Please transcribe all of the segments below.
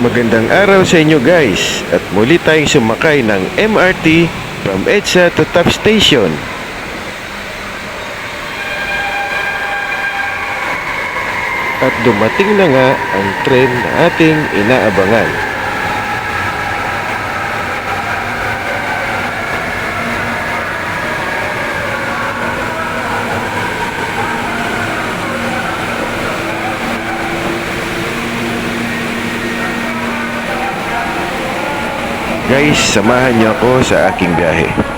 Magandang araw sa inyo guys at muli tayong sumakay ng MRT from EDSA to Top Station. At dumating na nga ang tren na ating inaabangan. Guys, samahan niyo ako sa aking biyahe.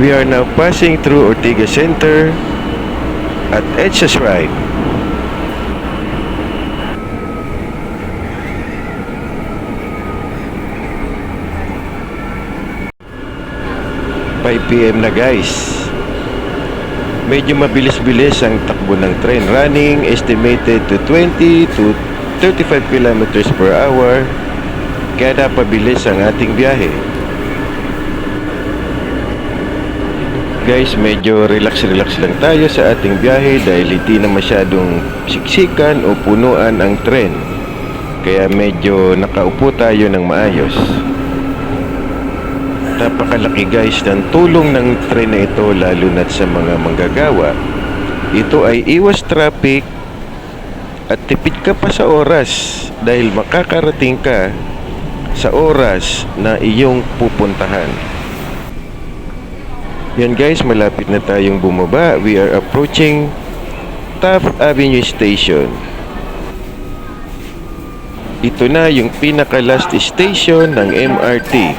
We are now passing through Ortiga Center at EDSA Shrine. p.m. na guys. Medyo mabilis-bilis ang takbo ng train running estimated to 20 to 35 kilometers per hour kaya napabilis ang ating biyahe. Guys, medyo relax-relax lang tayo sa ating biyahe dahil hindi na masyadong siksikan o punuan ang tren. Kaya medyo nakaupo tayo ng maayos. Napakalaki guys ng tulong ng tren na ito lalo na sa mga manggagawa. Ito ay iwas traffic at tipid ka pa sa oras dahil makakarating ka sa oras na iyong pupuntahan. Yan guys, malapit na tayong bumaba. We are approaching Taft Avenue Station. Ito na yung pinaka-last station ng MRT.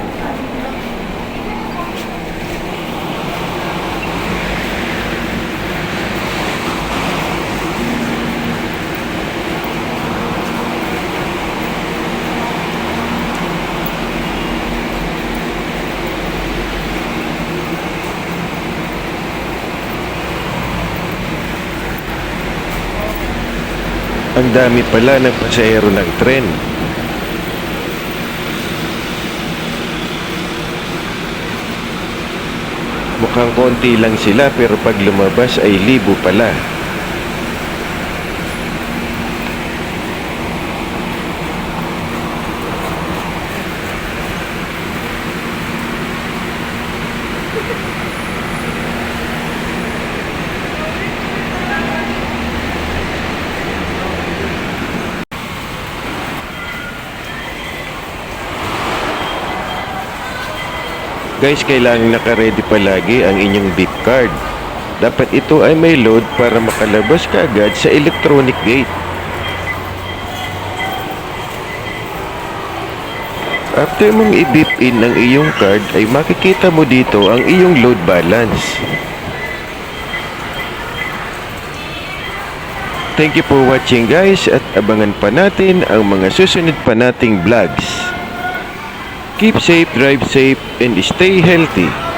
Ang dami pala ng pasahero ng tren. Mukhang konti lang sila pero pag lumabas ay libo pala. Guys, kailangan naka-ready palagi ang inyong beep card. Dapat ito ay may load para makalabas ka agad sa electronic gate. After mong i-beep in ang iyong card ay makikita mo dito ang iyong load balance. Thank you for watching guys at abangan pa natin ang mga susunod pa nating vlogs. Keep safe, drive safe, and stay healthy.